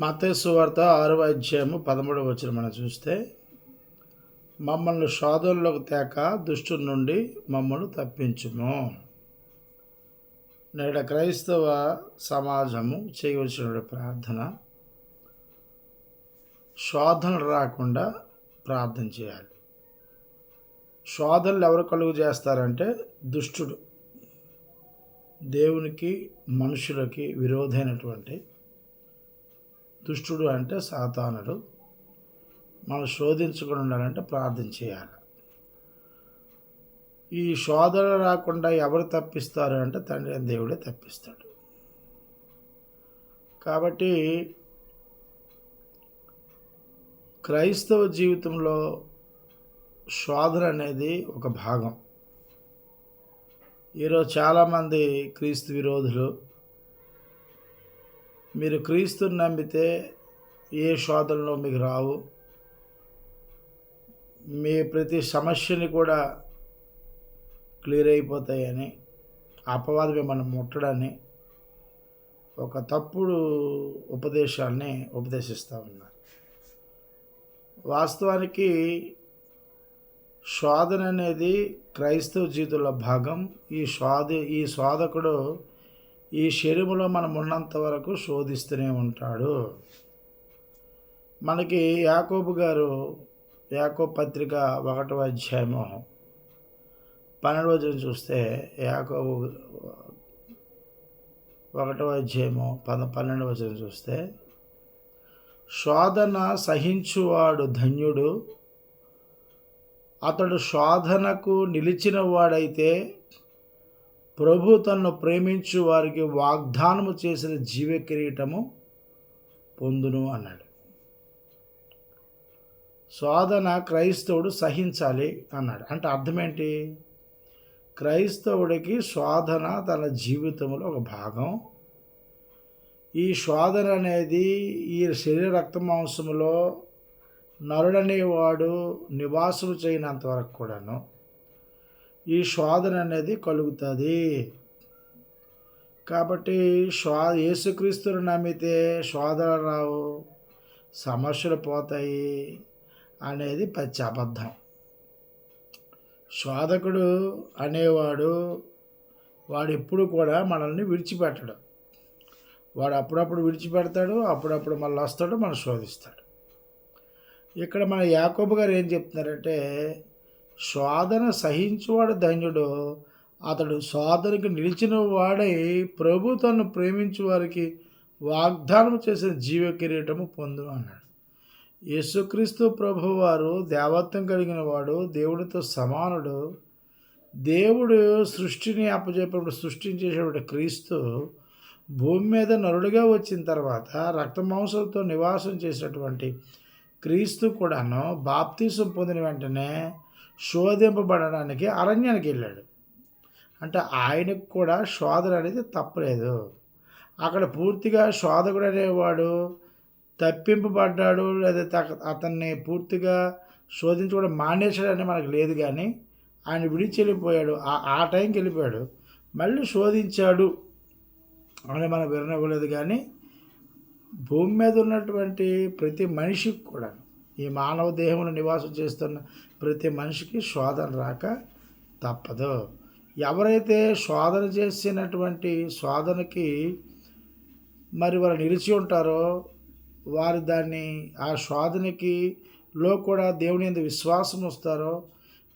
మతేసు వార్త ఆరవ అధ్యాయము పదమూడవ వచ్చిన మనం చూస్తే మమ్మల్ని శోధనలోకి తేక దుష్టు నుండి మమ్మల్ని తప్పించుము. నేడ క్రైస్తవ సమాజము చేయవలసిన ప్రార్థన శోధనలు రాకుండా ప్రార్థన చేయాలి. శోధనలు ఎవరు కలుగు చేస్తారంటే దుష్టుడు దేవునికి మనుషులకి విరోధైనటువంటి దుష్టుడు అంటే సాతానుడు. మనం శోధించకుండా ఉండాలంటే ప్రార్థన చేయాలి. ఈ శోధన రాకుండా ఎవరు తప్పిస్తారు అంటే తండ్రి దేవుడే తప్పిస్తాడు. కాబట్టి క్రైస్తవ జీవితంలో శోధన అనేది ఒక భాగం. ఈరోజు చాలామంది క్రీస్తు విరోధులు మీరు క్రీస్తుని నమ్మితే ఏ శోధనలో మీకు రావు. మీ ప్రతి సమస్యని కూడా క్లియర్ అయిపోతాయని అపవాదం మిమ్మల్ని ముట్టడని ఒక తప్పుడు ఉపదేశాన్ని ఉపదేశిస్తూ ఉన్నారు వాస్తవానికి శోధన అనేది క్రైస్తవ జీవితంలో భాగం. ఈ శోధ ఈ శోధకుడు ఈ శరీరంలో మనం ఉన్నంత వరకు శోధిస్తూనే ఉంటాడు. మనకి యాకోబు గారు యాకో పత్రిక ఒకటవ అధ్యాయము పన్నెండు వచనం చూస్తే యాకోబు ఒకటవ అధ్యాయము పద పన్నెండు వచనం చూస్తే శోధన సహించువాడు ధన్యుడు అతడు శోధనకు నిలిచిన వాడైతే ప్రభు తన్ను ప్రేమించు వారికి వాగ్దానము చేసిన జీవ కిరీటము పొందును అన్నాడు. శోధన క్రైస్తవుడు సహించాలి అన్నాడు. అంటే అర్థం ఏంటి? క్రైస్తవుడికి శోధన తన జీవితంలో ఒక భాగం. ఈ శోధన అనేది ఈ శరీర రక్త మాంసంలో నరుడనేవాడు నివాసం చేయనంత వరకు కూడాను ఈ శోధన అనేది కలుగుతుంది. కాబట్టి శో యేసుక్రీస్తుని నమ్మితే శోధన రావు సమస్యలు పోతాయి అనేది పచ్చి అబద్ధం. శోధకుడు అనేవాడు వాడు ఎప్పుడు కూడా మనల్ని విడిచిపెట్టడు. వాడు అప్పుడప్పుడు విడిచిపెడతాడు అప్పుడప్పుడు మళ్ళీ వస్తాడు మనం శోధిస్తాడు. ఇక్కడ మన యాకోబు గారు ఏం చెప్తున్నారంటే శోధన సహించువాడు ధన్యుడు. అతడు శోధనకి నిలిచిన వాడై ప్రభు తను ప్రేమించు వారికి వాగ్దానం చేసిన జీవ కిరీటము పొందు అన్నాడు. యేసుక్రీస్తు ప్రభు వారు దేవత్వం కలిగిన వాడు దేవుడితో సమానుడు. దేవుడు సృష్టిని అప్పచెప్పినప్పుడు సృష్టించేటువంటి క్రీస్తు భూమి మీద నరుడుగా వచ్చిన తర్వాత రక్త మాంసంతో నివాసం చేసినటువంటి క్రీస్తు కూడాను బాప్తీసం పొందిన వెంటనే శోధింపబడడానికి అరణ్యానికి వెళ్ళాడు. అంటే ఆయనకు కూడా శోధన అనేది తప్పలేదు. అక్కడ పూర్తిగా శోధకుడు అనేవాడు తప్పింపబడ్డాడు లేదా అతన్ని పూర్తిగా శోధించుకోవడం మానేశాడని మనకు లేదు కానీ ఆయన విడిచి వెళ్ళిపోయాడు ఆ టైంకి వెళ్ళిపోయాడు. మళ్ళీ శోధించాడు అని మనం వినవ్వలేదు కానీ భూమి మీద ఉన్నటువంటి ప్రతి మనిషికి కూడా ఈ మానవ దేహంలో నివాసం చేస్తున్న ప్రతి మనిషికి శోధన రాక తప్పదు. ఎవరైతే శోధన చేసినటువంటి శోధనకి మరి వారు నిలిచి ఉంటారో వారు దాన్ని ఆ శోధనకి లో కూడా దేవుని ఎందు విశ్వాసం వస్తారో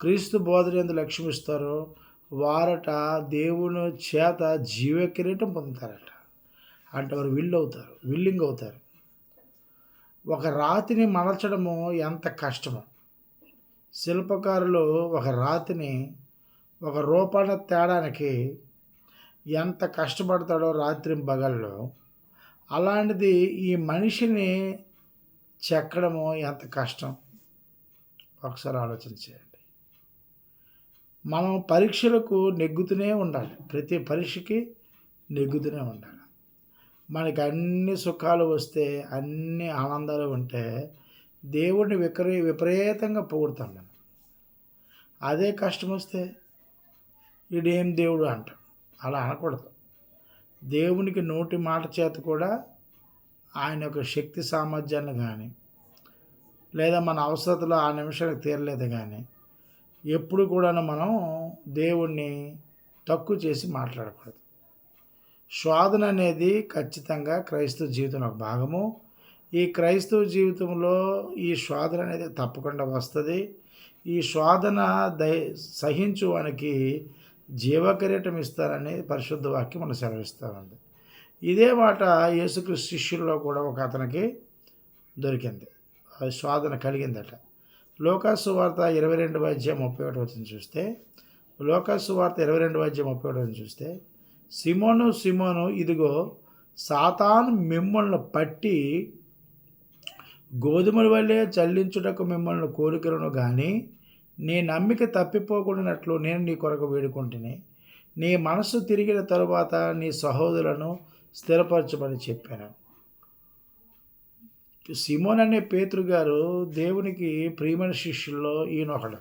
క్రీస్తు బోధన ఎందు లక్ష్యం ఇస్తారో వారట దేవుని చేత జీవ కిరీటం పొందుతారట. అంటే వారు విల్లు అవుతారు విల్లింగ్ అవుతారు. ఒక రాతిని మలచడము ఎంత కష్టమో. శిల్పకారులు ఒక రాతిని ఒక రూపాన్ని తేడానికి ఎంత కష్టపడతాడో రాత్రి పగల్లో అలాంటిది ఈ మనిషిని చెక్కడము ఎంత కష్టం? ఒకసారి ఆలోచన చేయండి. మనం పరీక్షలకు నెగ్గుతూనే ఉండాలి. ప్రతి పరీక్షకి నెగ్గుతూనే ఉండాలి. మనకి అన్ని సుఖాలు వస్తే అన్ని ఆనందాలు ఉంటే దేవుడిని విపరీ విపరీతంగా పొగుడతాం మనం. అదే కష్టం వస్తే ఇడేం దేవుడు అంట. అలా అనకూడదు. దేవునికి నోటి మాట చేత కూడా ఆయన యొక్క శక్తి సామర్థ్యాన్ని కానీ లేదా మన అవసరతలో ఆ నిమిషానికి తీరలేదు కానీ ఎప్పుడు కూడా మనం దేవుణ్ణి తక్కువ చేసి మాట్లాడకూడదు. శోధన అనేది ఖచ్చితంగా క్రైస్తవ జీవితంలో ఒక భాగము. ఈ క్రైస్తవ జీవితంలో ఈ శోధన అనేది తప్పకుండా వస్తుంది. ఈ శోధన దయ సహించు వానికి జీవకిరీటం ఇస్తారని పరిశుద్ధ వాక్యం మనం సెలవిస్తామండి ఇదే మాట యేసుక్రీస్తు శిష్యుల్లో కూడా ఒక అతనికి దొరికింది. శోధన కలిగిందట. లోకాసు వార్త ఇరవై రెండు వాద్యం ముప్పై ఒకటి వచ్చింది చూస్తే లోకాసు వార్త ఇరవై రెండు వాద్యం ముప్పై ఒకటి వచ్చింది చూస్తే సిమోను సిమోను ఇదిగో సాతాన్ మిమ్మల్ని పట్టి గోధుమల వల్లే చల్లించుటకు మిమ్మల్ని కోరికలను కానీ నీ నమ్మిక తప్పిపోకుండానట్లు నేను నీ కొరకు వేడుకుంటుని. నీ మనసు తిరిగిన తరువాత నీ సహోదరులను స్థిరపరచమని చెప్పాను. సిమోన్ అనే పేతురు గారు దేవునికి ప్రియమైన శిష్యుల్లో ఈయనొకడు.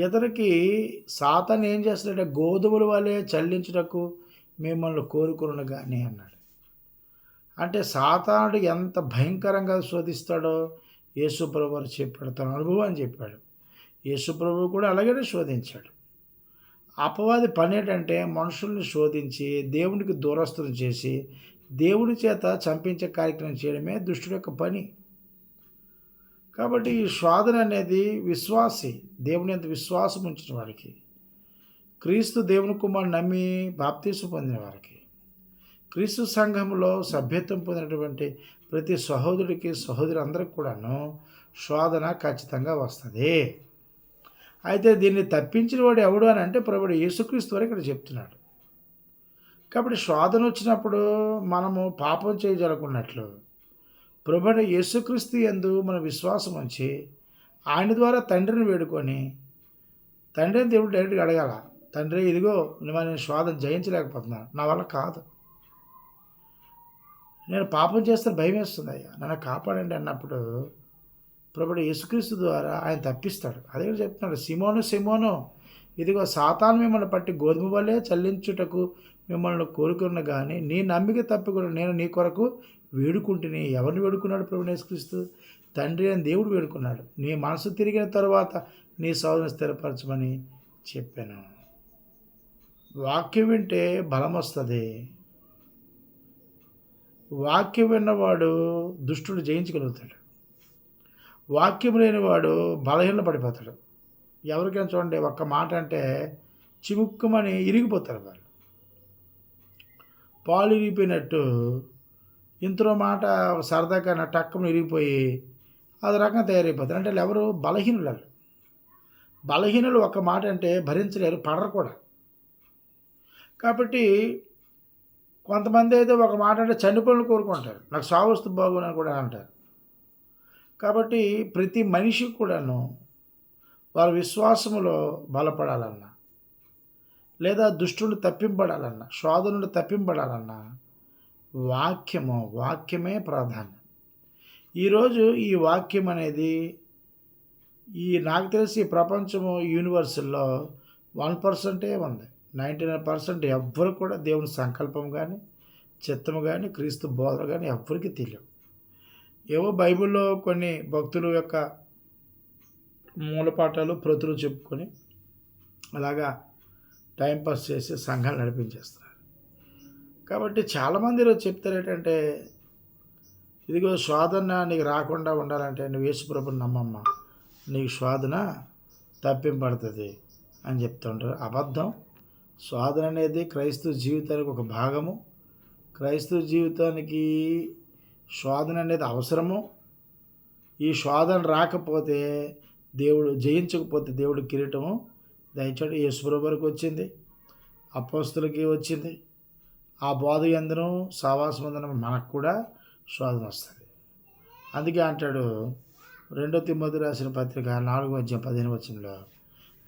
ఇతనికి సాతాన్ ఏం చేస్తాడంటే గోధుమల వల్లే చల్లించుటకు మిమ్మల్ని కోరుకును కానీ అన్నాడు. అంటే సాతానుడు ఎంత భయంకరంగా శోధిస్తాడో యేసుప్రభు వారు చెప్పాడు తన అనుభవం అని చెప్పాడు. యేసుప్రభు కూడా అలాగనే శోధించాడు. అపవాది పని ఏంటంటే మనుషుల్ని శోధించి దేవునికి దూరస్తులు చేసి దేవుని చేత చంపించే కార్యక్రమం చేయడమే దుష్టుడు యొక్క పని. కాబట్టి ఈ శోధన అనేది విశ్వాసి దేవుని ఎంత విశ్వాసం ఉంచిన వారికి క్రీస్తు దేవుని కుమార్ నమ్మి బాప్తీసు పొందిన వారికి క్రీస్తు సంఘంలో సభ్యత్వం పొందినటువంటి ప్రతి సహోదరుడికి సహోదరి అందరికి కూడాను శోధన ఖచ్చితంగా వస్తుంది. అయితే దీన్ని తప్పించిన వాడు ఎవడు అని అంటే ప్రభుడు యేసుక్రీస్తు వారు ఇక్కడ చెప్తున్నాడు. కాబట్టి శోధన వచ్చినప్పుడు మనము పాపం చేయజలకున్నట్లు ప్రభుడు యేసుక్రీస్తు ఎందు మన విశ్వాసం ఉంచి ఆయన ద్వారా తండ్రిని వేడుకొని తండ్రిని దేవుడు డైరెక్ట్గా అడగాల తండ్రి ఇదిగో నేను శోధన జయించలేకపోతున్నాను నా వల్ల కాదు. నేను పాపం చేస్తే భయం వేస్తుంది అయ్యా నన్ను కాపాడండి అన్నప్పుడు ప్రభుడు యేసుక్రీస్తు ద్వారా ఆయన తప్పిస్తాడు. అదే చెప్తున్నాడు సిమోను సిమోను ఇదిగో సాతాను మిమ్మల్ని పట్టి గోధుమ వల్లే చల్లించుటకు మిమ్మల్ని కోరుకున్న కానీ నీ నమ్మిక కూడా నేను నీ కొరకు వేడుకుంటుని ఎవరిని వేడుకున్నాడు ప్రభు యేసుక్రీస్తు? తండ్రి అని దేవుడు వేడుకున్నాడు. నీ మనసు తిరిగిన తర్వాత నీ సోదరుని స్థిరపరచమని చెప్పాను. వాక్యం వింటే బలం వస్తుంది వాక్యం విన్నవాడు దుష్టుడు జయించగలుగుతాడు. వాక్యం లేనివాడు బలహీన పడిపోతాడు. ఎవరికైనా చూడండి ఒక్క మాట అంటే చిముక్కుమని ఇరిగిపోతారు వాళ్ళు. పాలు ఇరిగిపోయినట్టు ఇంతలో మాట సరదాగా నా టక్కను ఇరిగిపోయి అది రకంగా తయారైపోతారు. అంటే ఎవరు? బలహీనులు బలహీనులు ఒక మాట అంటే భరించలేరు పడరు కూడా. కాబట్టి కొంతమంది అయితే ఒక మాట అంటే చనిపోయిన కోరుకుంటారు. నాకు సావస్తు బాగునని కూడా అంటారు. కాబట్టి ప్రతి మనిషి కూడాను వారి విశ్వాసములో బలపడాలన్నా లేదా దుష్టుని తప్పింపడాలన్నా శోధనుడు తప్పింపడాలన్నా వాక్యము వాక్యమే ప్రాధాన్యం. ఈరోజు ఈ వాక్యం అనేది ఈ నాకు తెలిసి ప్రపంచము యూనివర్సల్లో వన్ పర్సెంటే ఉంది. నైంటీ నైన్ పర్సెంట్ ఎవ్వరు కూడా దేవుని సంకల్పం కానీ చిత్తము కానీ క్రీస్తు బోధన కానీ ఎవ్వరికి తెలియవు. ఏవో బైబిల్లో కొన్ని భక్తుల యొక్క మూలపాఠాలు ప్రతులు చెప్పుకొని అలాగా టైంపాస్ చేసి సంఘాలు నడిపించేస్తున్నారు. కాబట్టి చాలామంది చెప్తారు ఏంటంటే ఇదిగో శోధన నీకు రాకుండా ఉండాలంటే నువ్వు యేసుప్రభుని నమ్మమ్మ. నీకు శోధన తప్పింపడుతుంది అని చెప్తుంటారు. అబద్ధం సాధన అనేది క్రైస్తవ జీవితానికి ఒక భాగము. క్రైస్తవ జీవితానికి శోధన అనేది అవసరము. ఈ శోధన రాకపోతే దేవుడు జయించకపోతే దేవుడు కిరీటము దయచాడు యేసుప్రభు వరకు వచ్చింది. అపోస్తులకి వచ్చింది. ఆ బోధ ఎందరం సావాసమందరం మనకు కూడా శోధన వస్తుంది. అందుకే అంటాడు రెండో తిమ్మది రాసిన పత్రిక నాలుగు వచ్చే పదిహేను వచ్చినలో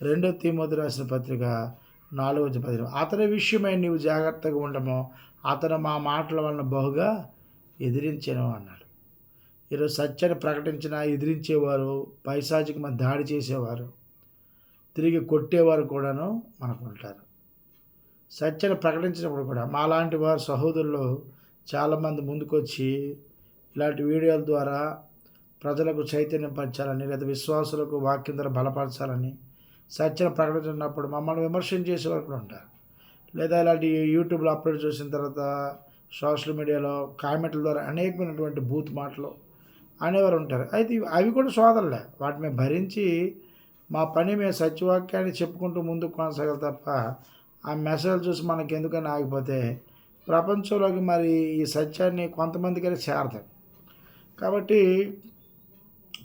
రెండో తిమ్మది రాసిన పత్రిక నాలుగు పది అతని విషయమై నీవు జాగ్రత్తగా ఉండము అతను మా మాటల వలన బహుగా ఎదిరించను అన్నాడు. ఈరోజు సత్యాన్ని ప్రకటించిన ఎదిరించేవారు పైశాచికి మన దాడి చేసేవారు తిరిగి కొట్టేవారు కూడాను మనకు ఉంటారు. సత్యాన్ని ప్రకటించినప్పుడు కూడా మాలాంటి వారు సహోదరులు చాలామంది ముందుకొచ్చి ఇలాంటి వీడియోల ద్వారా ప్రజలకు చైతన్యం పరచాలని లేదా విశ్వాసులకు వాక్యం ద్వారా బలపరచాలని సత్యం ప్రకటించినప్పుడు మమ్మల్ని విమర్శన చేసే వరకు కూడా ఉంటారు. లేదా ఇలాంటి యూట్యూబ్లో అప్లోడ్ చేసిన తర్వాత సోషల్ మీడియాలో కామెంట్ల ద్వారా అనేకమైనటువంటి బూత్ మాటలు అనేవారు ఉంటారు. అయితే అవి కూడా సోదరులే. వాటిని మేము భరించి మా పని మేము సత్యవాక్యాన్ని చెప్పుకుంటూ ముందుకు కొనసాగాలి తప్ప ఆ మెసేజ్ చూసి మనకి ఎందుకని ఆగిపోతే ప్రపంచంలోకి మరి ఈ సత్యాన్ని కొంతమందికైనా చేరతాయి కాబట్టి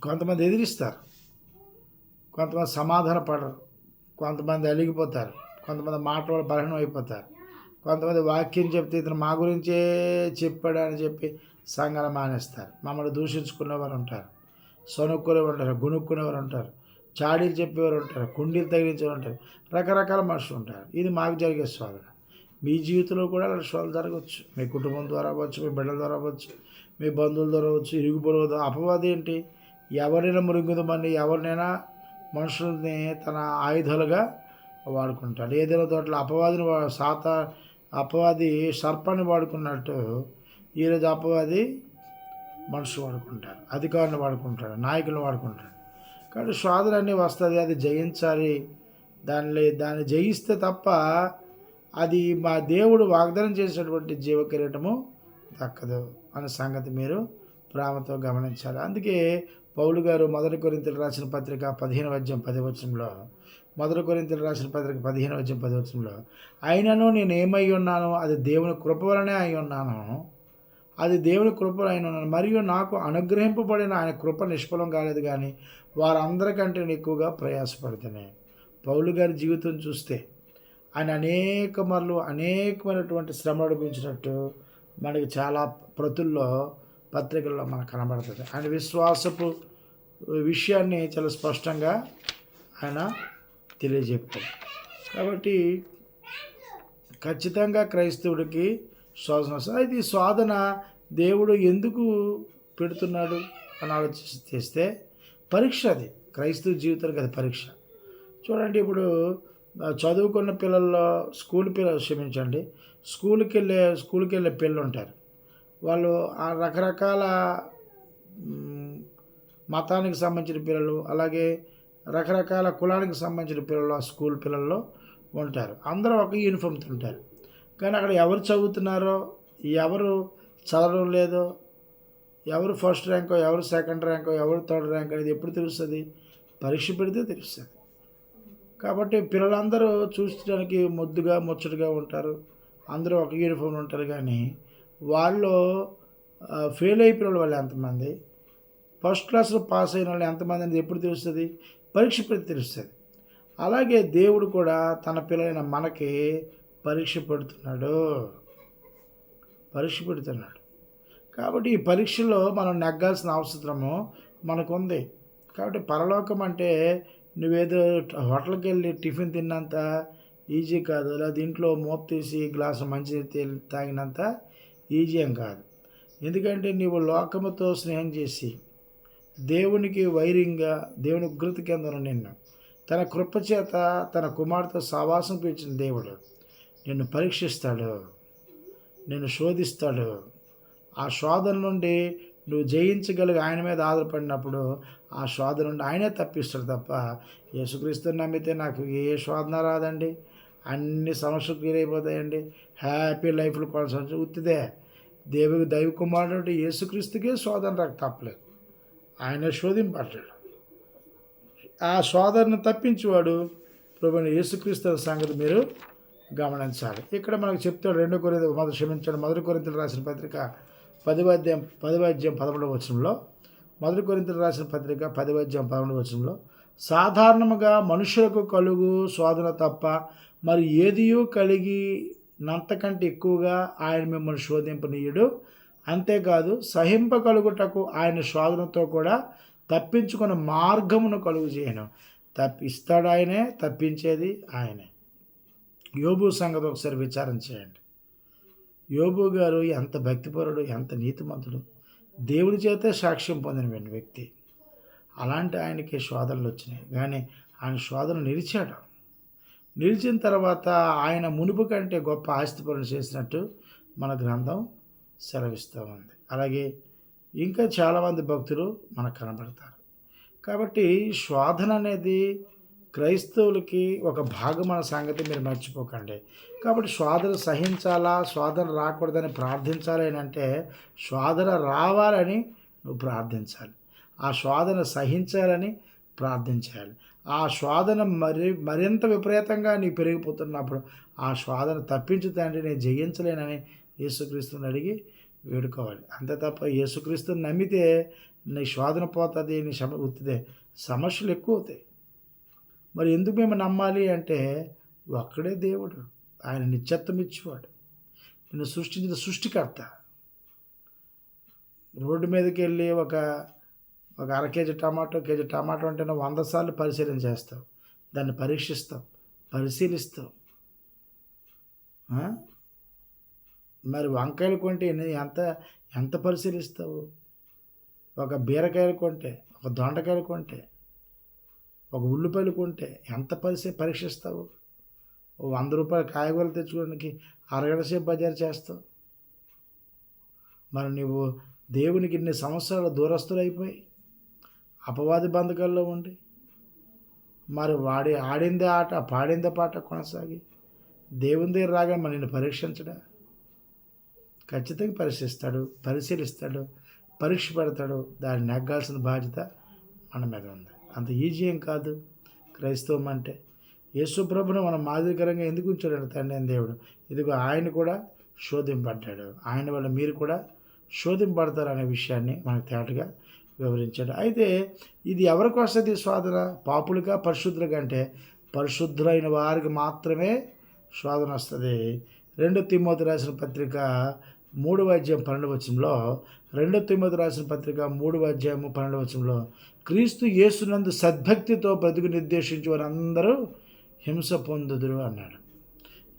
కొంతమంది ఎదిరిస్తారు. కొంతమంది సమాధాన పడరు కొంతమంది అలిగిపోతారు. కొంతమంది మాట బలహీనం అయిపోతారు. కొంతమంది వాక్యం చెప్తే ఇతను మా గురించే చెప్పాడు అని చెప్పి సంఘాలు మానేస్తారు. మమ్మల్ని దూషించుకునేవారు ఉంటారు. సొనుక్కునేవారు ఉంటారు. గుణుక్కునేవారు ఉంటారు. చాడీలు చెప్పేవారు ఉంటారు. కుండీలు తగిలించేవారు ఉంటారు. రకరకాల మనుషులు ఉంటారు. ఇది మాకు జరిగే శోధన. మీ జీవితంలో కూడా అలాంటి శోధన జరగవచ్చు. మీ కుటుంబం ద్వారా అవ్వచ్చు మీ బిడ్డల ద్వారా అవ్వచ్చు మీ బంధువుల ద్వారా అవ్వచ్చు. ఇరుగు పొరుగు అపవాది ఏంటి? ఎవరైనా మురుగుదమని ఎవరినైనా మనుషుల్ని తన ఆయుధాలుగా వాడుకుంటాడు. ఏదైనా తోటలో అపవాదిని వా- సాత అపవాది సర్పాన్ని వాడుకున్నట్టు ఈరోజు అపవాది మనుషులు వాడుకుంటారు అధికారులు వాడుకుంటాడు నాయకులను వాడుకుంటాడు. కాబట్టి స్వాదులన్నీ వస్తుంది అది జయించాలి. దానిలో దాన్ని జయిస్తే తప్ప అది మా దేవుడు వాగ్దానం చేసినటువంటి జీవ కిరీటము దక్కదు అనే సంగతి మీరు ప్రేమతో గమనించాలి. అందుకే పౌలు గారు మొదటి కొరింతలు రాసిన పత్రిక పదిహేను వద్యం పది వచనంలో మొదటి కొరింతలు రాసిన పత్రిక పదిహేను వద్యం పది వచనంలో అయినను నేను ఏమై ఉన్నానో అది దేవుని కృప వలనే అయి ఉన్నాను. అది దేవుని కృప అయిన ఉన్నాను. మరియు నాకు అనుగ్రహింపబడిన ఆయన కృప నిష్ఫలం కాలేదు కానీ వారందరికంటే నేను ఎక్కువగా ప్రయాసపడుతున్నాయి పౌలు గారి జీవితం చూస్తే ఆయన అనేక మరలు అనేకమైనటువంటి శ్రమ అనిపించినట్టు మనకి చాలా ప్రతుల్లో పత్రికల్లో మనకు కనబడుతుంది. ఆయన విశ్వాసపు విషయాన్ని చాలా స్పష్టంగా ఆయన తెలియజెప్పారు. కాబట్టి ఖచ్చితంగా క్రైస్తవుడికి శోధన వస్తుంది. అయితే ఈ శోధన దేవుడు ఎందుకు పెడుతున్నాడు అని ఆలోచి చేస్తే పరీక్ష అది. క్రైస్తవ జీవితానికి అది పరీక్ష. చూడండి ఇప్పుడు చదువుకున్న పిల్లల్లో స్కూల్ పిల్లలు క్షమించండి స్కూల్కి వెళ్ళే స్కూల్కి వెళ్ళే పిల్లలు ఉంటారు వాళ్ళు ఆ రకరకాల మతానికి సంబంధించిన పిల్లలు అలాగే రకరకాల కులానికి సంబంధించిన పిల్లలు ఆ స్కూల్ పిల్లల్లో ఉంటారు. అందరూ ఒక యూనిఫామ్తో ఉంటారు కానీ అక్కడ ఎవరు చదువుతున్నారో ఎవరు చదవడం లేదో ఎవరు ఫస్ట్ ర్యాంకో ఎవరు సెకండ్ ర్యాంకో ఎవరు థర్డ్ ర్యాంక్ అనేది ఎప్పుడు తెలుస్తుంది? పరీక్ష పెడితే తెలుస్తుంది. కాబట్టి పిల్లలందరూ చూసడానికి ముద్దుగా ముచ్చటగా ఉంటారు. అందరూ ఒక యూనిఫామ్ ఉంటారు. కానీ వాళ్ళు ఫెయిల్ అయిపోయిన వాళ్ళు ఎంతమంది? ఫస్ట్ క్లాస్లో పాస్ అయిన వాళ్ళు ఎంతమంది అనేది ఎప్పుడు తెలుస్తుంది? పరీక్ష పెడితే తెలుస్తుంది. అలాగే దేవుడు కూడా తన పిల్లలైన మనకి పరీక్ష పెడుతున్నాడు. పరీక్ష పెడుతున్నాడు. కాబట్టి ఈ పరీక్షలో మనం నెగ్గాల్సిన అవసరము మనకుంది. కాబట్టి పరలోకం అంటే నువ్వేదో హోటల్కి వెళ్ళి టిఫిన్ తిన్నంత ఈజీ కాదు. లేదా దీంట్లో మూత తీసి గ్లాసు మంచి తాగినంత ఈజీ ఏం కాదు. ఎందుకంటే నీవు లోకముతో స్నేహం చేసి దేవునికి వైరింగా దేవుని ఉగ్రత కింద నిన్ను. తన కృపచేత తన కుమార్తె సావాసం పెంచిన దేవుడు నిన్ను పరీక్షిస్తాడు నిన్ను శోధిస్తాడు. ఆ శోధన నుండి నువ్వు జయించగలిగి ఆయన మీద ఆధారపడినప్పుడు ఆ శోధన నుండి ఆయనే తప్పిస్తాడు తప్ప యేసుక్రీస్తుని నమ్మితే నాకు ఏ శోధన రాదండి. అన్ని సమస్యలు క్లియర్ అయిపోతాయండి. హ్యాపీ లైఫ్లో కొనసాగించి ఉత్తిదే దేవుడు దైవ కుమారుడు యేసుక్రీస్తుకే శోధన రాక తప్పలేదు. ఆయన శోధింపడ్డాడు ఆ శోధనను తప్పించేవాడు ప్రభు యేసుక్రీస్తు సంగతి మీరు గమనించాలి. ఇక్కడ మనకు చెప్తాడు రెండు కొరింత మొదటి క్షమించండి. మొదటి కొరింతలు రాసిన పత్రిక పదివాద్యం పదివాద్యం పదమూడవ వచనంలో మొదటి కొరింతలు రాసిన పత్రిక పదివాద్యం పదమూడవ వచనంలో సాధారణముగా మనుషులకు కలుగు శోధన తప్ప మరి ఏదియూ కలిగి నంతకంటే ఎక్కువగా ఆయన మిమ్మల్ని శోధింపనీయుడు అంతేకాదు సహింప కలుగుటకు ఆయన శోధనతో కూడా తప్పించుకున్న మార్గమును కలుగు చేయను తప్పిస్తాడు ఆయనే తప్పించేది ఆయనే. యోబు సంగతి ఒకసారి విచారం చేయండి. యోబు గారు ఎంత భక్తిపరుడు ఎంత నీతిమంతుడు. దేవుడి చేతే సాక్ష్యం పొందిన వ్యక్తి. అలాంటి ఆయనకి శోధనలు వచ్చినాయి. కానీ ఆయన శోధన నిలిచాడు. నిలిచిన తర్వాత ఆయన మునుపు కంటే గొప్ప ఆస్తిపరులు చేసినట్టు మన గ్రంథం సెలవిస్తూ ఉంది. అలాగే ఇంకా చాలామంది భక్తులు మనకు కనబడతారు. కాబట్టి శోధన అనేది క్రైస్తవులకి ఒక భాగమైన సంగతి మీరు మర్చిపోకండి. కాబట్టి శోధన సహించాలా శోధన రాకూడదని ప్రార్థించాలి అని అంటే శోధన రావాలని నువ్వు ప్రార్థించాలి. ఆ శోధన సహించాలని ప్రార్థించాలి. ఆ శోధన మరి మరింత విపరీతంగా నీ పెరిగిపోతున్నప్పుడు ఆ శోధన తప్పించు తండ్రి నేను జయించలేనని యేసుక్రీస్తుని అడిగి వేడుకోవాలి. అంతే తప్ప యేసుక్రీస్తుని నమ్మితే నీ శోధన పోతుంది నీ శమ ఉత్తిదే. సమస్యలు ఎక్కువ అవుతాయి. మరి ఎందుకు మేము నమ్మాలి అంటే ఒక్కడే దేవుడు. ఆయన నిత్యత్వం ఇచ్చేవాడు. నిన్ను సృష్టించిన సృష్టికర్త. రోడ్డు మీదకి వెళ్ళి ఒక ఒక అర కేజీ టమాటో కేజీ టమాటో అంటే వంద సార్లు పరిశీలన చేస్తావు దాన్ని పరీక్షిస్తాం. పరిశీలిస్తాం. మరి వంకాయలు కొంటే ఎంత ఎంత పరిశీలిస్తావు? ఒక బీరకాయలు కొంటే ఒక దొండకాయలు కొంటే ఒక ఉల్లిపాయలు కొంటే ఎంత పరిశీ పరీక్షిస్తావు? వంద రూపాయల కాయగూరలు తెచ్చుకోవడానికి అరగంట సేపు బజారు చేస్తావు. మరి నువ్వు దేవునికి ఇన్ని సంవత్సరాలు దూరస్తులు అయిపోయి అపవాది బంధకాల్లో ఉండి మరి వాడి ఆడిందే ఆట పాడిందే పాట కొనసాగి దేవుని దగ్గర రాగా మరి నిన్ను పరీక్షించడా? ఖచ్చితంగా పరీక్షిస్తాడు పరిశీలిస్తాడు పరీక్ష పెడతాడు. దాన్ని నెగ్గాల్సిన బాధ్యత మన మీద ఉంది. అంత ఈజీ ఏం కాదు. క్రైస్తవం అంటే యేసుప్రభును మనం మాదిరికరంగా ఎందుకు ఉంచాడు తండ్రి దేవుడు? ఇదిగో ఆయన కూడా శోధింపడ్డాడు ఆయన వల్ల మీరు కూడా శోధింపడతారు అనే విషయాన్ని మనకు తేటగా వివరించాడు. అయితే ఇది ఎవరికి వస్తుంది శోధన పాపులుగా పరిశుద్ధులుగా అంటే పరిశుద్ధులైన వారికి మాత్రమే శోధన వస్తుంది. రెండు తిమ్మోతి రాసిన పత్రిక మూడవ అధ్యాయం పన్నెండు వచ్చంలో రెండో తొమ్మిది రాసిన పత్రిక మూడవ అధ్యాయము పన్నెండు వచ్చంలో క్రీస్తు యేసునందు సద్భక్తితో బ్రతుకు నిర్దేశించి వారందరూ హింస పొందుదురు అన్నాడు.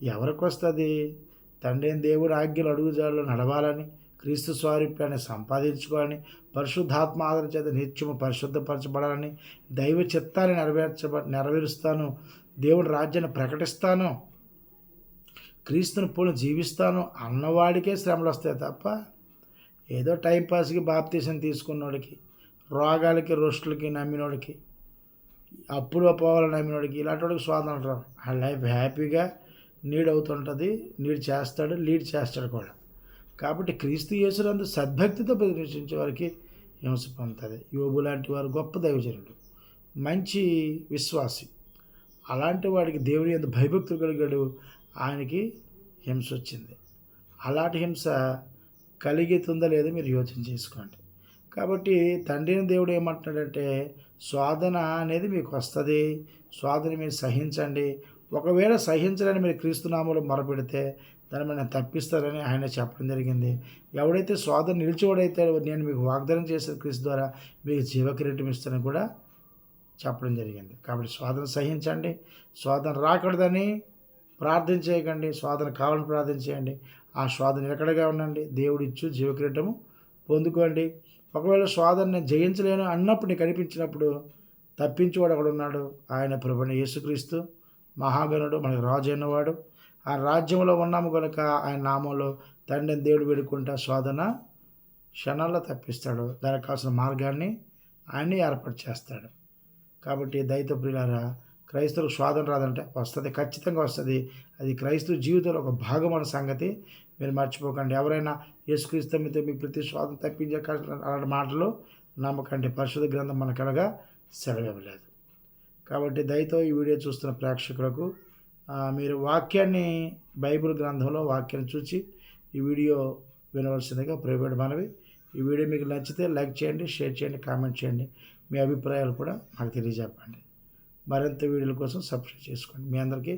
ఎవరికి వస్తుంది తండ్రి దేవుడు ఆజ్ఞలు అడుగుజాడలో నడవాలని క్రీస్తు స్వారూప్యాన్ని సంపాదించుకోవాలని పరిశుద్ధాత్మ ఆదరణ చేత నిత్యము పరిశుద్ధపరచబడాలని దైవ చిత్తాన్ని నెరవేర్చబ నెరవేరుస్తాను దేవుడి రాజ్యాన్ని ప్రకటిస్తాను క్రీస్తుని పోలి జీవిస్తాను అన్నవాడికే శ్రమలు వస్తాయి తప్ప ఏదో టైంపాస్కి బాప్తీసం తీసుకున్నోడికి రోగాలకి రొస్టులకి నమ్మినోడికి అప్పుడు పోవాలని నమ్మినోడికి ఇలాంటి వాడికి స్వాతంత్రం రావు. ఆ లైఫ్ హ్యాపీగా నీడ్ అవుతుంటుంది నీడ్ చేస్తాడు లీడ్ చేస్తాడు కూడా. కాబట్టి క్రీస్తు యేసునందు సద్భక్తితో ప్రదర్శించే వారికి హింస పొందుతుంది. యోబు లాంటి వారు గొప్ప దైవజనుడు మంచి విశ్వాసి. అలాంటి వాడికి దేవుని ఎంత భయభక్తులు కలిగాడు. ఆయనకి హింస వచ్చింది. అలాంటి హింస కలిగితుందా లేదో మీరు యోచన చేసుకోండి. కాబట్టి తండ్రిని దేవుడు ఏమంటున్నాడంటే శోధన అనేది మీకు వస్తుంది. శోధన మీరు సహించండి. ఒకవేళ సహించడానికి మీరు క్రీస్తునామంలో మొరపెడితే దాన్ని మనం తప్పిస్తారని ఆయన చెప్పడం జరిగింది. ఎవడైతే శోధన నిలిచివాడైతే నేను మీకు వాగ్దానం చేసిన క్రీస్తు ద్వారా మీకు జీవకిరీటం ఇస్తానని కూడా చెప్పడం జరిగింది. కాబట్టి శోధన సహించండి. శోధన రాకూడదని ప్రార్థన చేయకండి శోధన కావాలని ప్రార్థన చేయండి. ఆ శోధన ఎక్కడగా ఉండండి? దేవుడు ఇచ్చు జీవకిరీటము పొందుకోండి. ఒకవేళ శోధన నేను జయించలేను అన్నప్పుడు నీకు కనిపించినప్పుడు తప్పించేవాడు అక్కడ ఉన్నాడు. ఆయన ప్రభుని యేసుక్రీస్తు మహాగణుడు మనకు రాజు అయినవాడు. ఆ రాజ్యంలో ఉన్నాము కనుక ఆయన నామంలో తండ్రిని దేవుడు వేడుకుంటా శోధన క్షణాల్లో తప్పిస్తాడు. దానికి కావాల్సిన మార్గాన్ని ఆయన్ని ఏర్పాటు చేస్తాడు. కాబట్టి దైత ప్రియులారా క్రైస్తవులకు స్వాదం రాదంటే. వస్తుంది ఖచ్చితంగా వస్తుంది. అది క్రైస్తవ జీవితంలో ఒక భాగం అన్న సంగతి. మీరు మర్చిపోకండి. ఎవరైనా యేసుక్రీస్తు మీతో మీ ప్రతి శోధన తప్పించే అలాంటి మాటలు నమ్మకండి పరిశుద్ధ గ్రంథం మనకనగా సెలవివ్వలేదు. కాబట్టి దయతో ఈ వీడియో చూస్తున్న ప్రేక్షకులకు మీరు వాక్యాన్ని బైబిల్ గ్రంథంలో వాక్యాన్ని చూసి ఈ వీడియో వినవలసిందిగా ప్రైవేట్ మనవి. ఈ వీడియో మీకు నచ్చితే లైక్ చేయండి షేర్ చేయండి కామెంట్ చేయండి. మీ అభిప్రాయాలు కూడా మాకు తెలియజెప్పండి. మరింత వీడియోల కోసం సబ్స్క్రైబ్ చేసుకోండి. మీ అందరికీ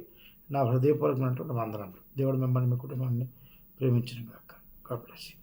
నా హృదయపూర్వకమైనటువంటి వందనములు. దేవుడు మిమ్మల్ని మీ కుటుంబాన్ని ప్రేమించిన కాక గాడ్ బ్లెస్ యూ